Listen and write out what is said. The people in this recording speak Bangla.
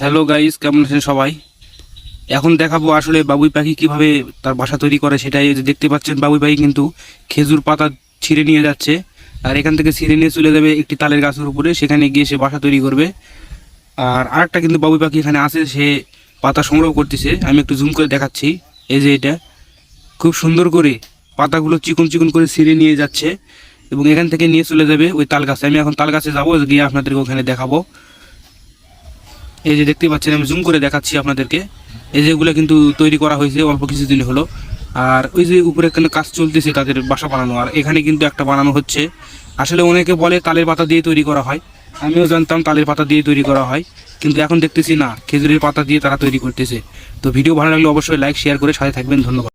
হ্যালো গাইস কেমন আছেন সবাই? এখন দেখাবো আসলে বাবুই পাখি কীভাবে তার বাসা তৈরি করে, সেটাই দেখতে পাচ্ছেন বাবুই পাখি কিন্তু খেজুর পাতা ছিঁড়ে নিয়ে যাচ্ছে। আর এখান থেকে ছিঁড়ে নিয়ে চলে যাবে একটি তালের গাছের উপরে, সেখানে গিয়ে সে বাসা তৈরি করবে। আর আরেকটা কিন্তু বাবুই পাখি এখানে আছে, সে পাতা সংগ্রহ করতেছে। আমি একটু জুম করে দেখাচ্ছি, এই যে এটা। খুব সুন্দর করে পাতাগুলো চিকন চিকন করে ছিঁড়ে নিয়ে যাচ্ছে এবং এখান থেকে নিয়ে চলে যাবে ওই তাল গাছে। আমি এখন তাল গাছে যাব, গিয়ে আপনাদেরকে ওখানে দেখাবো। এই যে দেখতে পাচ্ছেন, আমি জুম করে দেখাচ্ছি আপনাদেরকে। এই যেগুলো কিন্তু তৈরি করা হয়েছে অল্প কিছুদিন হলো। আর ওই যে উপরে এখানে কাজ চলতেছে তাদের বাসা বানানো। আর এখানে কিন্তু একটা বানানো হচ্ছে। আসলে অনেকে বলে তালের পাতা দিয়ে তৈরি করা হয়। আমিও জানতাম তালের পাতা দিয়ে তৈরি করা হয়। কিন্তু এখন দেখতেছি না, খেজুরের পাতা দিয়ে তারা তৈরি করতেছে। তো ভিডিও ভালো লাগলে অবশ্যই লাইক শেয়ার করে সাথে থাকবেন। ধন্যবাদ।